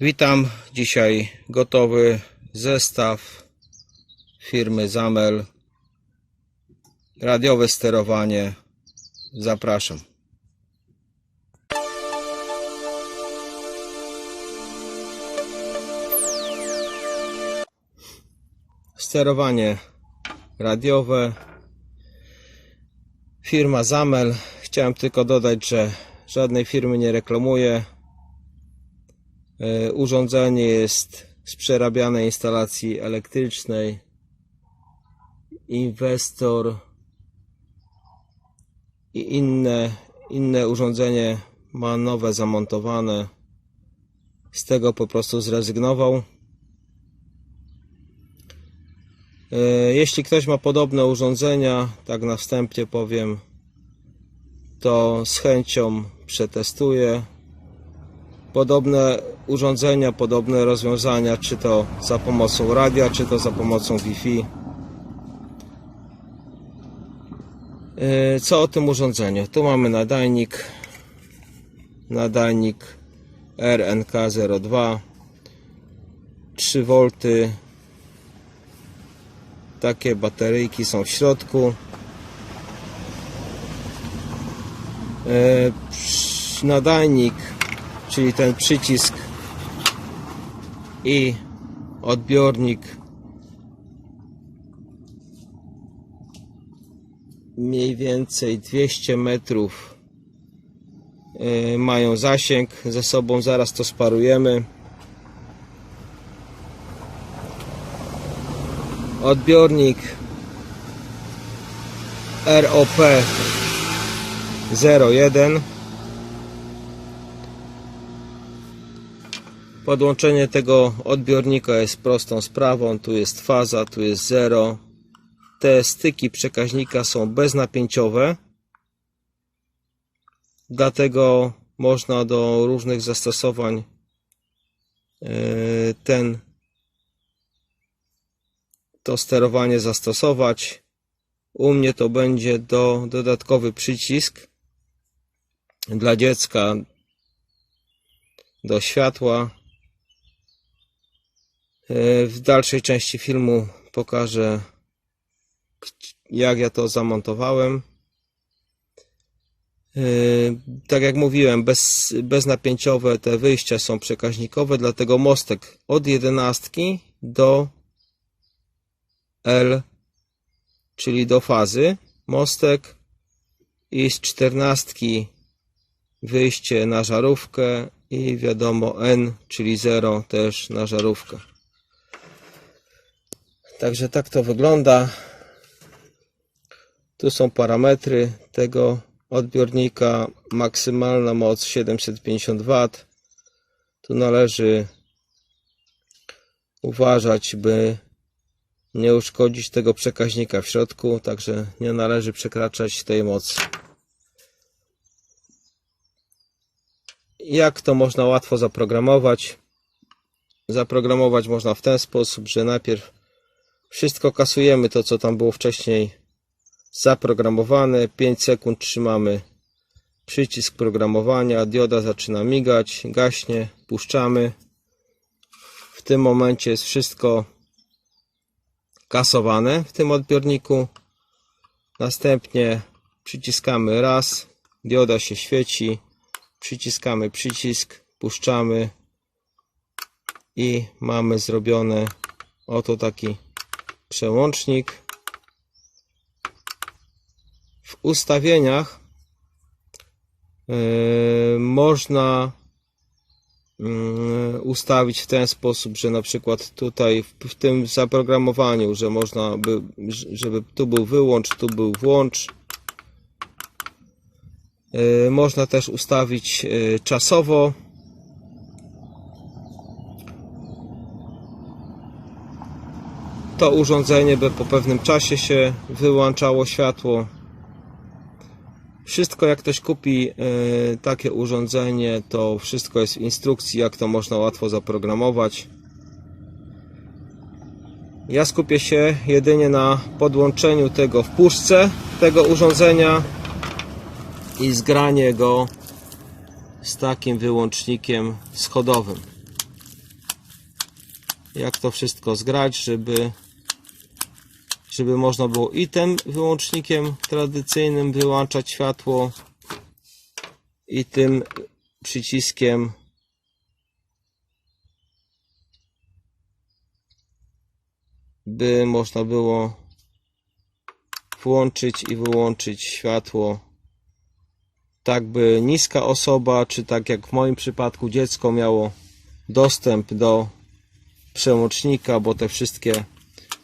Witam. Dzisiaj gotowy zestaw firmy Zamel. Radiowe sterowanie. Zapraszam. Sterowanie radiowe. Firma Zamel. Chciałem tylko dodać, że żadnej firmy nie reklamuję. E, Urządzenie jest z przerabianej instalacji elektrycznej. Inwestor i inne, inne urządzenie ma nowe zamontowane. Z tego po prostu zrezygnował. E, Jeśli ktoś ma podobne urządzenia, tak na wstępie powiem, to z chęcią przetestuję podobne urządzenia, podobne rozwiązania, czy to za pomocą radia, czy to za pomocą Wi-Fi. Yy, Co o tym urządzeniu? Tu mamy nadajnik, nadajnik RNK02, 3V. Takie bateryjki są w środku. Yy, Nadajnik czyli ten przycisk i odbiornik mniej więcej 200 metrów yy, mają zasięg. Ze sobą zaraz to sparujemy. Odbiornik ROP 01 Podłączenie tego odbiornika jest prostą sprawą. Tu jest faza, tu jest zero. Te styki przekaźnika są beznapięciowe. Dlatego można do różnych zastosowań yy, ten to sterowanie zastosować. U mnie to będzie do dodatkowy przycisk dla dziecka do światła. E, W dalszej części filmu pokażę, jak ja to zamontowałem. E, Tak jak mówiłem, bez, beznapięciowe te wyjścia są przekaźnikowe, dlatego mostek od 11 do L, czyli do fazy, mostek i z 14 wyjście na żarówkę i wiadomo N, czyli 0 też na żarówkę. Także tak to wygląda. Tu są parametry tego odbiornika. Maksymalna moc 750 W. Tu należy uważać, by nie uszkodzić tego przekaźnika w środku, także nie należy przekraczać tej mocy. Jak to można łatwo zaprogramować? Zaprogramować można w ten sposób, że najpierw wszystko kasujemy to, co tam było wcześniej zaprogramowane. 5 sekund trzymamy przycisk programowania, dioda zaczyna migać, gaśnie, puszczamy. W tym momencie jest wszystko kasowane w tym odbiorniku. Następnie przyciskamy raz, dioda się świeci, przyciskamy przycisk, puszczamy i mamy zrobione oto taki przełącznik. W ustawieniach yy, można yy, ustawić w ten sposób, że na przykład tutaj w, tym zaprogramowaniu, że można by, żeby tu był wyłącz, tu był włącz. Yy, Można też ustawić yy, czasowo. To urządzenie by po pewnym czasie się wyłączało światło. Wszystko jak ktoś kupi yy, takie urządzenie, to wszystko jest w instrukcji, jak to można łatwo zaprogramować. Ja skupię się jedynie na podłączeniu tego w puszce tego urządzenia i zgranie go z takim wyłącznikiem schodowym. jak to wszystko zgrać, żeby żeby można było i tym wyłącznikiem tradycyjnym wyłączać światło i tym przyciskiem by można było włączyć i wyłączyć światło. Tak by niska osoba, czy tak jak w moim przypadku dziecko miało dostęp do przełącznika, bo te wszystkie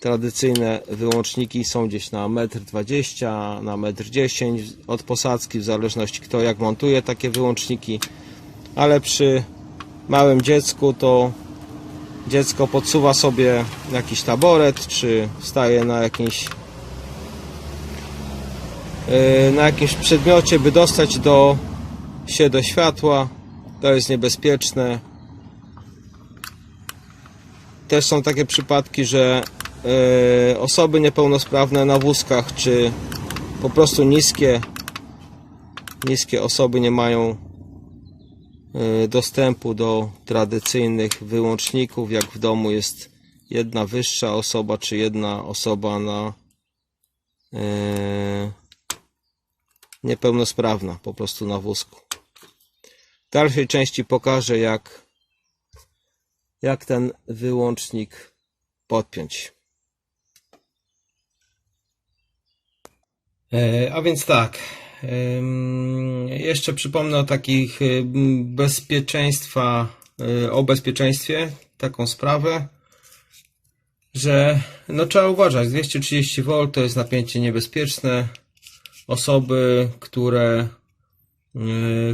tradycyjne wyłączniki są gdzieś na 1,20 m, na 1,10 m od posadzki, w zależności kto jak montuje takie wyłączniki, ale przy małym dziecku to dziecko podsuwa sobie jakiś taboret, czy staje na jakimś yy, na jakimś przedmiocie, by dostać do, się do światła. To jest niebezpieczne. Też są takie przypadki, że osoby niepełnosprawne na wózkach, czy po prostu niskie, niskie osoby nie mają yy, dostępu do tradycyjnych wyłączników, jak w domu jest jedna wyższa osoba, czy jedna osoba na yy, niepełnosprawna, po prostu na wózku. W dalszej części pokażę, jak, jak ten wyłącznik podpiąć. A więc tak. Jeszcze przypomnę o takich em, bezpieczeństwa, e, o bezpieczeństwie, taką sprawę, że no trzeba uważać. 230 V to jest napięcie niebezpieczne. Osoby, które e,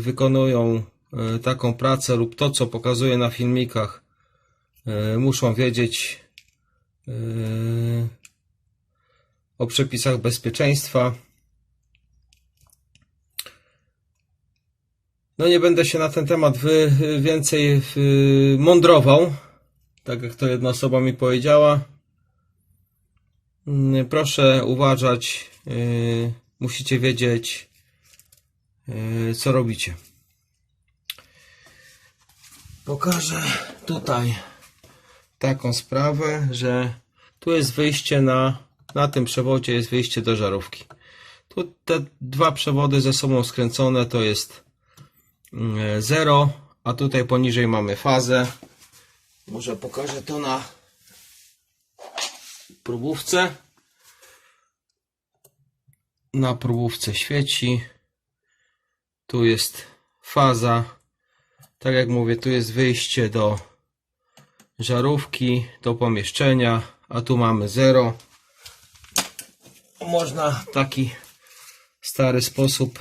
wykonują e, taką pracę lub to, co pokazuję na filmikach, e, muszą wiedzieć e, o przepisach bezpieczeństwa. No nie będę się na ten temat wy, więcej y, mądrował, tak jak to jedna osoba mi powiedziała. Mm, Proszę uważać, y, musicie wiedzieć, y, co robicie. Pokażę tutaj taką sprawę, że tu jest wyjście na, na tym przewodzie jest wyjście do żarówki. Tu te dwa przewody ze sobą skręcone to jest 0, a tutaj poniżej mamy fazę. Może pokażę to na próbówce. Na próbówce świeci. Tu jest faza. Tak jak mówię, tu jest wyjście do żarówki, do pomieszczenia, a tu mamy 0. Można taki stary sposób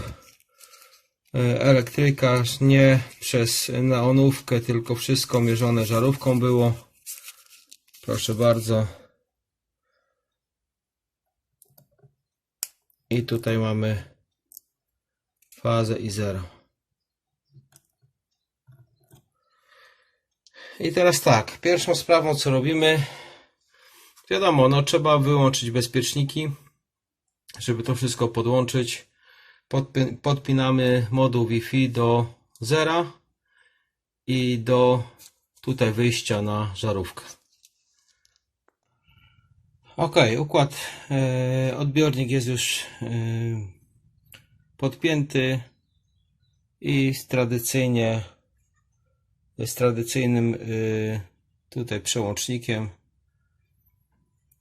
e, elektryka, nie przez neonówkę, tylko wszystko mierzone żarówką było. Proszę bardzo. I tutaj mamy fazę i zero. I teraz tak, pierwszą sprawą co robimy, wiadomo, no trzeba wyłączyć bezpieczniki, żeby to wszystko podłączyć. Podpi- podpinamy moduł Wi-Fi do zera i do tutaj wyjścia na żarówkę. Ok, układ, e, odbiornik jest już e, podpięty i z tradycyjnie z tradycyjnym y, tutaj przełącznikiem.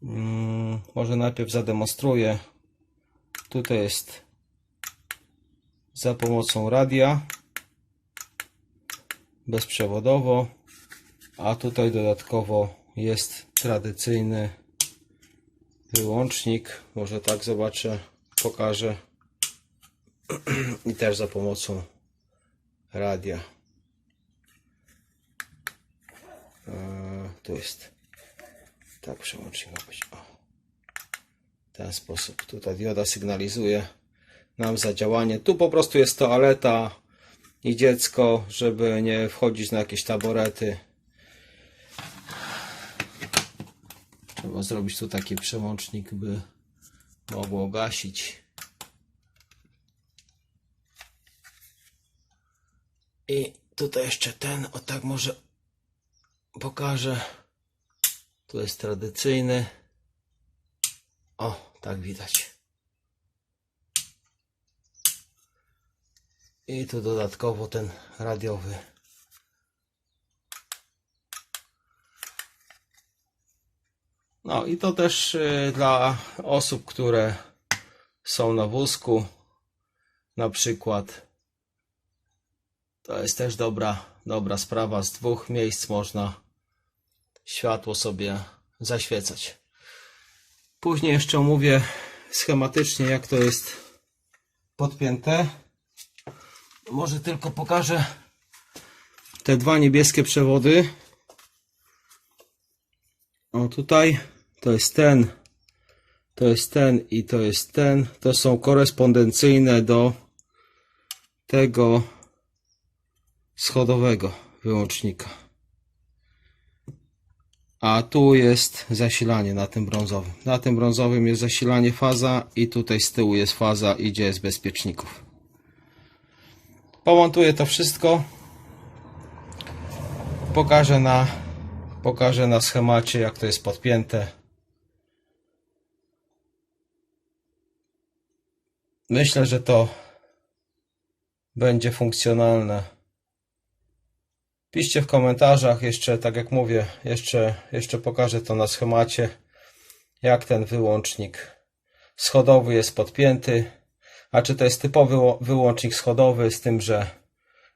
Mm, Może najpierw zademonstruję. Tutaj jest za pomocą radia bezprzewodowo, a tutaj dodatkowo jest tradycyjny wyłącznik. Może tak zobaczę, pokażę. I też za pomocą radia. E, Tu jest. Tak przełącznik być. W ten sposób. Tutaj dioda sygnalizuje nam zadziałanie. Tu po prostu jest toaleta i dziecko, żeby nie wchodzić na jakieś taborety. Trzeba zrobić tu taki przełącznik, by mogło gasić. I tutaj jeszcze ten, o tak może pokażę. Tu jest tradycyjny. O, tak widać. I tu dodatkowo ten radiowy. No i to też y, dla osób, które są na wózku, na przykład. To jest też dobra, dobra sprawa. Z dwóch miejsc można światło sobie zaświecać. Później jeszcze omówię schematycznie, jak to jest podpięte. Może tylko pokażę te dwa niebieskie przewody. O tutaj to jest ten, to jest ten i to jest ten. To są korespondencyjne do tego schodowego wyłącznika. A tu jest zasilanie na tym brązowym. Na tym brązowym jest zasilanie faza i tutaj z tyłu jest faza, idzie z bezpieczników. Pomontuję to wszystko. Pokażę na, pokażę na schemacie jak to jest podpięte. Myślę, że to będzie funkcjonalne. Piszcie w komentarzach, jeszcze tak jak mówię, jeszcze, jeszcze pokażę to na schemacie, jak ten wyłącznik schodowy jest podpięty. A czy to jest typowy wyłącznik schodowy, z tym, że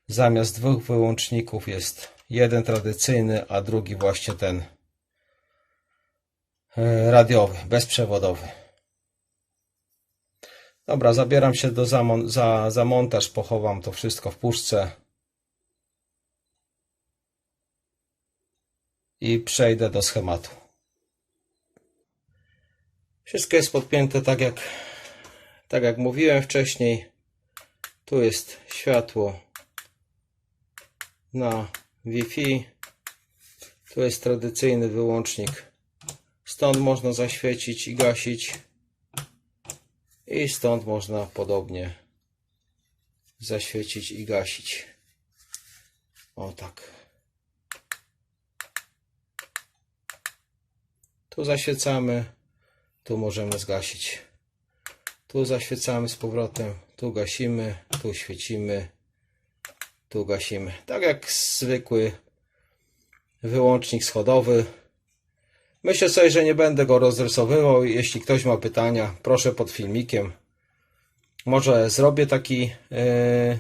zamiast dwóch wyłączników jest jeden tradycyjny, a drugi właśnie ten e, radiowy, bezprzewodowy. Dobra, zabieram się do zamon- za, za montaż, pochowam to wszystko w puszce. i przejdę do schematu. Wszystko jest podpięte tak jak, tak jak mówiłem wcześniej. Tu jest światło na Wi-Fi. Tu jest tradycyjny wyłącznik. Stąd można zaświecić i gasić. I stąd można podobnie zaświecić i gasić. O tak. Tu zaświecamy, tu możemy zgasić. Tu zaświecamy z powrotem, tu gasimy, tu świecimy, tu gasimy. Tak jak zwykły wyłącznik schodowy. Myślę sobie, że nie będę go rozrysowywał. Jeśli ktoś ma pytania, proszę pod filmikiem. Może zrobię taki e,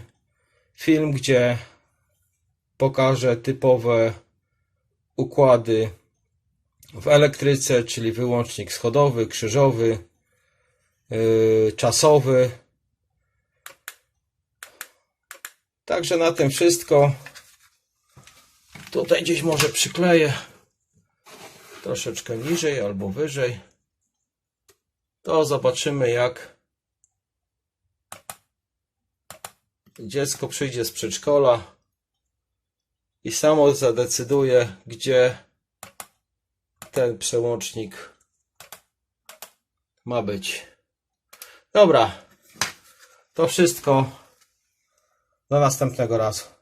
film, gdzie pokażę typowe układy w elektryce, czyli wyłącznik schodowy, krzyżowy, yy, czasowy. Także na tym wszystko. Tutaj gdzieś może przykleję troszeczkę niżej albo wyżej. To zobaczymy jak dziecko przyjdzie z przedszkola i samo zadecyduje, gdzie ten przełącznik ma być. Dobra, to wszystko. Do następnego razu.